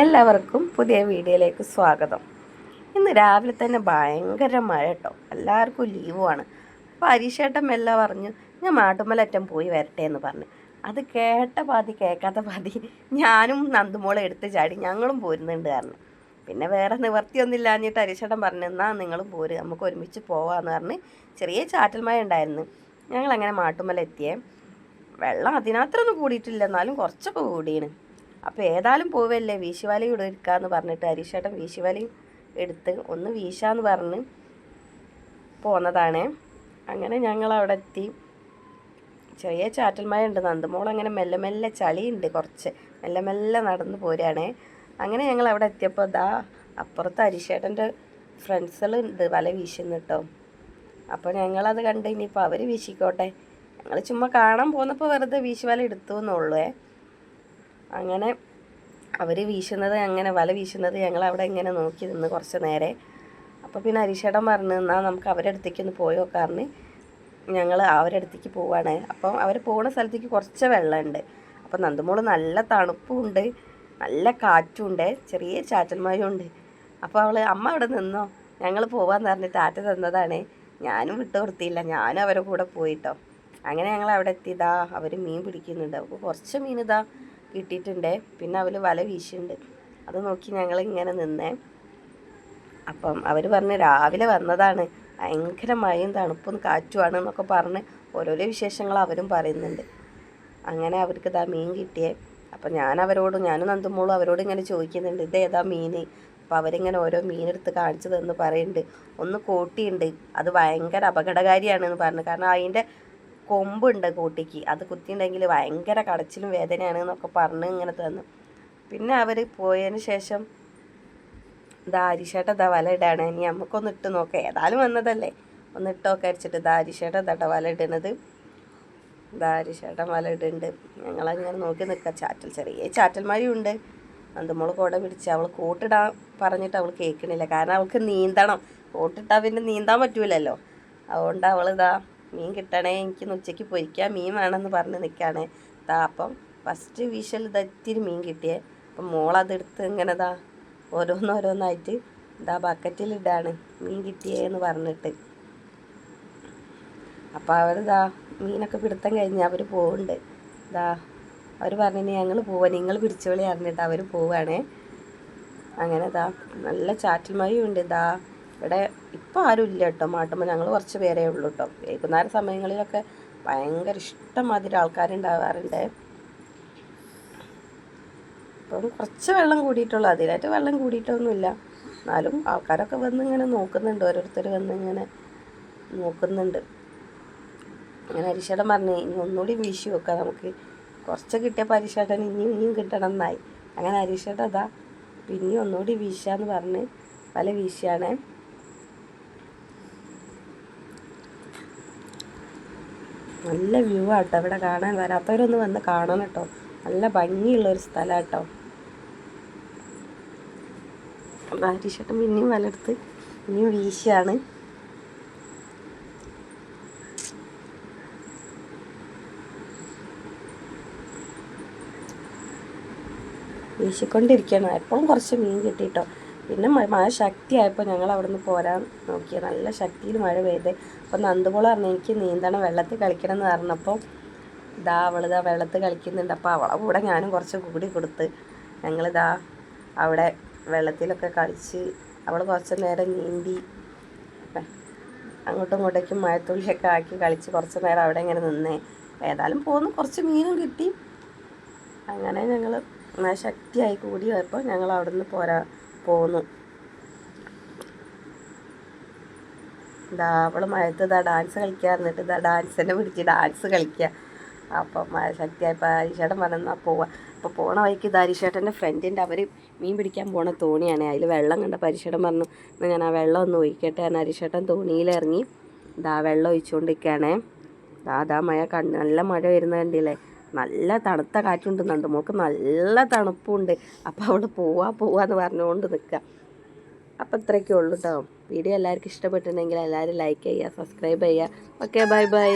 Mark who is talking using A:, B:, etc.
A: എല്ലാവർക്കും പുതിയ വീഡിയോയിലേക്ക് സ്വാഗതം. ഇന്ന് രാവിലെ തന്നെ ഭയങ്കര മഴ കേട്ടോ. എല്ലാവർക്കും ലീവുമാണ് അപ്പോൾ അരീഷേട്ടൻ മെല്ലെ പറഞ്ഞു ഞാൻ മാട്ടുമലറ്റം പോയി വരട്ടെ എന്ന് പറഞ്ഞു. അത് കേട്ട പാതി കേൾക്കാത്ത പാതി ഞാനും നന്ദുമോളെ എടുത്ത് ചാടി ഞങ്ങളും പോരുന്നുണ്ട് കാരണം പിന്നെ വേറെ നിവർത്തിയൊന്നുമില്ല എന്നിട്ട് അരീഷേട്ടൻ പറഞ്ഞു എന്നാൽ നിങ്ങളും പോര് നമുക്ക് ഒരുമിച്ച് പോവാന്ന് പറഞ്ഞ് ചെറിയ ചാറ്റൽ മഴ ഉണ്ടായിരുന്നു. ഞങ്ങളങ്ങനെ മാട്ടുമല എത്തിയേ. വെള്ളം അതിനകത്തൊന്നും കൂടിയിട്ടില്ല എന്നാലും കുറച്ചൊക്കെ കൂടിയാണ് അപ്പോൾ ഏതായാലും പോവല്ലേ? വീശുവാലയും ഇവിടെ എടുക്കാന്ന് പറഞ്ഞിട്ട് ഹരീഷേട്ടൻ വീശുവാലയും എടുത്ത് ഒന്ന് വീശാന്ന് പറഞ്ഞ് പോന്നതാണ്. അങ്ങനെ ഞങ്ങൾ അവിടെ എത്തി. ചെറിയ ചാറ്റൽ മഴ ഉണ്ട് നന്ദമോൾ അങ്ങനെ മെല്ലെ മെല്ലെ ചളിയുണ്ട് കുറച്ച്. മെല്ലെ മെല്ലെ നടന്നു പോരാണേ. അങ്ങനെ ഞങ്ങൾ അവിടെ എത്തിയപ്പോൾ ദാ അപ്പുറത്ത് അരിശേട്ടന്റെ ഫ്രണ്ട്സുകൾ ഉണ്ട് വല വീശുന്നു കേട്ടോ അപ്പോൾ ഞങ്ങളത് കണ്ട് ഇനിയിപ്പോൾ അവർ വീശിക്കോട്ടെ. ഞങ്ങൾ ചുമ്മാ കാണാൻ പോന്നപ്പോൾ വെറുതെ വീശുവല എടുത്തു എന്നുള്ളേ അങ്ങനെ അവർ വീശുന്നത് അങ്ങനെ വല വീശുന്നത് ഞങ്ങൾ അവിടെ ഇങ്ങനെ നോക്കി നിന്ന് കുറച്ച് നേരെ. അപ്പോൾ പിന്നെ അരീഷേടൻ പറഞ്ഞു എന്നാൽ നമുക്ക് അവരുടെ അടുത്തേക്ക് ഒന്ന് പോയി കാരണം ഞങ്ങൾ അവരുടെ അടുത്തേക്ക് പോവാണ്. അപ്പം അവർ പോകുന്ന സ്ഥലത്തേക്ക് കുറച്ച് വെള്ളമുണ്ട് അപ്പം നന്ദമോൾ നല്ല തണുപ്പുണ്ട് നല്ല കാറ്റുണ്ട് ചെറിയ ചാറ്റന്മാരും ഉണ്ട് അപ്പോൾ അവൾ അമ്മ അവിടെ നിന്നോ? ഞങ്ങൾ പോവാന്ന് പറഞ്ഞിട്ട് ആറ്റ തന്നതാണ്. ഞാനും വിട്ടു കൊടുത്തില്ല ഞാനും അവരുടെ കൂടെ പോയിട്ടോ. അങ്ങനെ ഞങ്ങൾ അവിടെ എത്തിയതാ അവർ മീൻ പിടിക്കുന്നുണ്ട്. അപ്പോൾ കുറച്ച് മീൻ ഇതാ കിട്ടിയിട്ടുണ്ട് പിന്നെ അവർ വല വീശിയുണ്ട്. അത് നോക്കി ഞങ്ങൾ ഇങ്ങനെ നിന്നേ. അപ്പം അവർ പറഞ്ഞ് രാവിലെ വന്നതാണ്. ഭയങ്കര മഴയും തണുപ്പും കാറ്റുമാണ് എന്നൊക്കെ പറഞ്ഞ് ഓരോരോ വിശേഷങ്ങൾ അവരും പറയുന്നുണ്ട്. അങ്ങനെ അവർക്ക് ഇതാ മീൻ കിട്ടിയേ. അപ്പം ഞാൻ അവരോട് ഞാനും നന്ദുമോളും അവരോട് ഇങ്ങനെ ചോദിക്കുന്നുണ്ട്. ഇത് ഏതാ മീൻ അപ്പോൾ അവരിങ്ങനെ ഓരോ മീനെടുത്ത് കാണിച്ചു തന്ന് പറയുന്നുണ്ട്. ഒന്ന് കോട്ടിയുണ്ട്. അത് ഭയങ്കര അപകടകാരിയാണെന്ന് പറഞ്ഞു. കാരണം അതിന്റെ കൊമ്പുണ്ട് കൂട്ടിക്ക്. അത് കുത്തിയിട്ടുണ്ടെങ്കിൽ ഭയങ്കര കടച്ചിലും വേദനയാണ് എന്നൊക്കെ പറഞ്ഞ് ഇങ്ങനെ തന്നു. പിന്നെ അവർ പോയതിന് ശേഷം ഇതാ അരിശേട്ട ഇതാ വല ഇടാണ്. ഇനി നമുക്കൊന്ന് ഇട്ട് നോക്കാം. ഏതായാലും വന്നതല്ലേ. ഒന്ന് ഇട്ടൊക്കെ അരിച്ചിട്ട് ഇതാ അരിശേട്ട ഇതാ വല ഇടണത് ഇതാ അരിശേട്ടൻ വല ഇടുന്നുണ്ട്. ഞങ്ങളങ്ങനെ നോക്കി നിൽക്കാം ചാറ്റൽ ചെറിയ ചാറ്റൽ ഉണ്ട്. നന്ദമോൾ കുട പിടിച്ച് അവൾ കോട്ടിടാൻ പറഞ്ഞിട്ട് അവൾ കേൾക്കണില്ല. കാരണം അവൾക്ക് നീന്തണം. കോട്ടിട്ടാൽ പിന്നെ നീന്താൻ പറ്റൂലല്ലോ. അതുകൊണ്ട് അവൾ അവളിതാ മീൻ കിട്ടണേ എനിക്ക് ഉച്ചയ്ക്ക് പൊരിക്കാൻ മീൻ വേണമെന്ന് പറഞ്ഞ് നിൽക്കുകയാണ് താ അപ്പം ഫസ്റ്റ് വിഷൽ ഇതാ ഇത്തിരി മീൻ കിട്ടിയേ. അപ്പം മോളതെടുത്ത് ഇങ്ങനെ ഇതാ ഓരോന്നോരോന്നായിട്ട് ഇതാ ബക്കറ്റിലിടാണ് മീൻ കിട്ടിയേ എന്ന് പറഞ്ഞിട്ട് അപ്പോൾ അവരിതാ മീനൊക്കെ പിടുത്തം കഴിഞ്ഞ് അവർ പോകുന്നുണ്ട് ഇതാ അവർ പറഞ്ഞു ഞങ്ങൾ പോവാ നിങ്ങൾ പിടിച്ചോളി അറിഞ്ഞിട്ട് അവർ പോവാണേ. അങ്ങനെ ഇതാ നല്ല ചാറ്റൽ മഴയുണ്ട് ഇതാ ഇവിടെ ഇപ്പോൾ ആരും ഇല്ല കേട്ടോ. മാട്ടുമ്പോൾ ഞങ്ങൾ കുറച്ച് പേരേ ഉള്ളൂ കേട്ടോ. വൈകുന്നേര സമയങ്ങളിലൊക്കെ ഭയങ്കര ഇഷ്ടമാതിരി ആൾക്കാരുണ്ടാവാറുണ്ട്. ഇപ്പം കുറച്ച് വെള്ളം കൂടിയിട്ടുള്ളൂ. അതിലായിട്ട് വെള്ളം കൂടിയിട്ടൊന്നുമില്ല. എന്നാലും ആൾക്കാരൊക്കെ വന്ന് ഇങ്ങനെ നോക്കുന്നുണ്ട്. ഓരോരുത്തർ വന്ന് ഇങ്ങനെ നോക്കുന്നുണ്ട്. അങ്ങനെ അരിശേടൻ പറഞ്ഞു ഇനി ഒന്നുകൂടി വീശി വെക്കാം. നമുക്ക് കുറച്ച് കിട്ടിയ പരിശാടൻ ഇനിയും ഇനിയും കിട്ടണം എന്നായി അങ്ങനെ അരിശേട്ടൻ അതാ പിന്നെ ഒന്നുകൂടി വീശാന്ന് പറഞ്ഞ് പല വീശിയാണേ. നല്ല വ്യൂ ആട്ടോ. ഇവിടെ കാണാൻ വരാത്തവരൊന്ന് വന്ന് കാണണം കേട്ടോ നല്ല ഭംഗിയുള്ളൊരു സ്ഥലം കേട്ടോ ഹരീഷേട്ടൻ പിന്നെയും വലടുത്ത് ഇനിയും വീശിയാണ് വീശിക്കൊണ്ടിരിക്കണം എപ്പോഴും കുറച്ച് മീൻ കിട്ടിയിട്ടോ പിന്നെ മഴ ശക്തിയായപ്പോൾ ഞങ്ങൾ അവിടെ നിന്ന് പോരാൻ നോക്കിയ. നല്ല ശക്തിയിൽ മഴ പെയ്ത്. അപ്പോൾ നന്ദുപോള പറഞ്ഞു എനിക്ക് നീന്തണം വെള്ളത്തിൽ കളിക്കണം എന്ന് പറഞ്ഞപ്പോൾ ഇതാ അവളിതാ വെള്ളത്തിൽ കളിക്കുന്നുണ്ട്. അപ്പോൾ അവളെ കൂടെ ഞാനും കുറച്ച് കൂടി കൊടുത്ത് ഞങ്ങളിതാ അവിടെ വെള്ളത്തിലൊക്കെ കളിച്ച് അവൾ കുറച്ച് നേരം നീന്തി അങ്ങോട്ടും ഇങ്ങോട്ടേക്കും മഴത്തുള്ളിയൊക്കെ ആക്കി കളിച്ച് കുറച്ച് നേരം അവിടെ ഇങ്ങനെ നിന്നേ. ഏതായാലും പോന്ന് കുറച്ച് മീനും കിട്ടി. അങ്ങനെ ഞങ്ങൾ ശക്തിയായി കൂടി പോയപ്പോൾ ഞങ്ങൾ അവിടെ നിന്ന് പോരാ പോന്നു. ഇതാ മഴത്ത് ഇതാ ഡാൻസ് കളിക്കാൻ എന്നിട്ട് ഇതാ ഡാൻസിനെ പിടിച്ച് ഡാൻസ് കളിക്കുക അപ്പം മഴ ശക്തിയായപ്പോൾ ഹരിശേട്ടൻ പറഞ്ഞാൽ പോവാ. അപ്പോൾ പോണ വഴിക്ക് ഇത് അരിശേട്ടന്റെ ഫ്രണ്ടിന്റെ അവർ മീൻ പിടിക്കാൻ പോണ തോണിയാണ്. അതിൽ വെള്ളം കണ്ടപ്പോൾ അരിശേട്ടൻ പറഞ്ഞു എന്നാൽ ഞാൻ ആ വെള്ളം ഒന്ന് ഒഴിക്കട്ടെ ഞാൻ ഹരിശേട്ടൻ തോണിയിലിറങ്ങി ഇതാ വെള്ളം ഒഴിച്ചുകൊണ്ടിരിക്കുകയാണേ ദാ അതാ മഴ കണ്ട് നല്ല മഴ വരുന്ന കണ്ടില്ലേ? നല്ല തണുത്ത കാറ്റുണ്ട് മോൾക്ക് നല്ല തണുപ്പുണ്ട്. അപ്പോൾ അവൾ പോവാ പോവാന്ന് പറഞ്ഞുകൊണ്ട് നിൽക്കുക അപ്പോൾ ഇത്രയൊക്കെ ഉള്ളൂ കേട്ടോ വീഡിയോ എല്ലാവർക്കും ഇഷ്ടപ്പെട്ടിട്ടുണ്ടെങ്കിൽ എല്ലാവരും ലൈക്ക് ചെയ്യുക സബ്സ്ക്രൈബ് ചെയ്യുക. Okay bye bye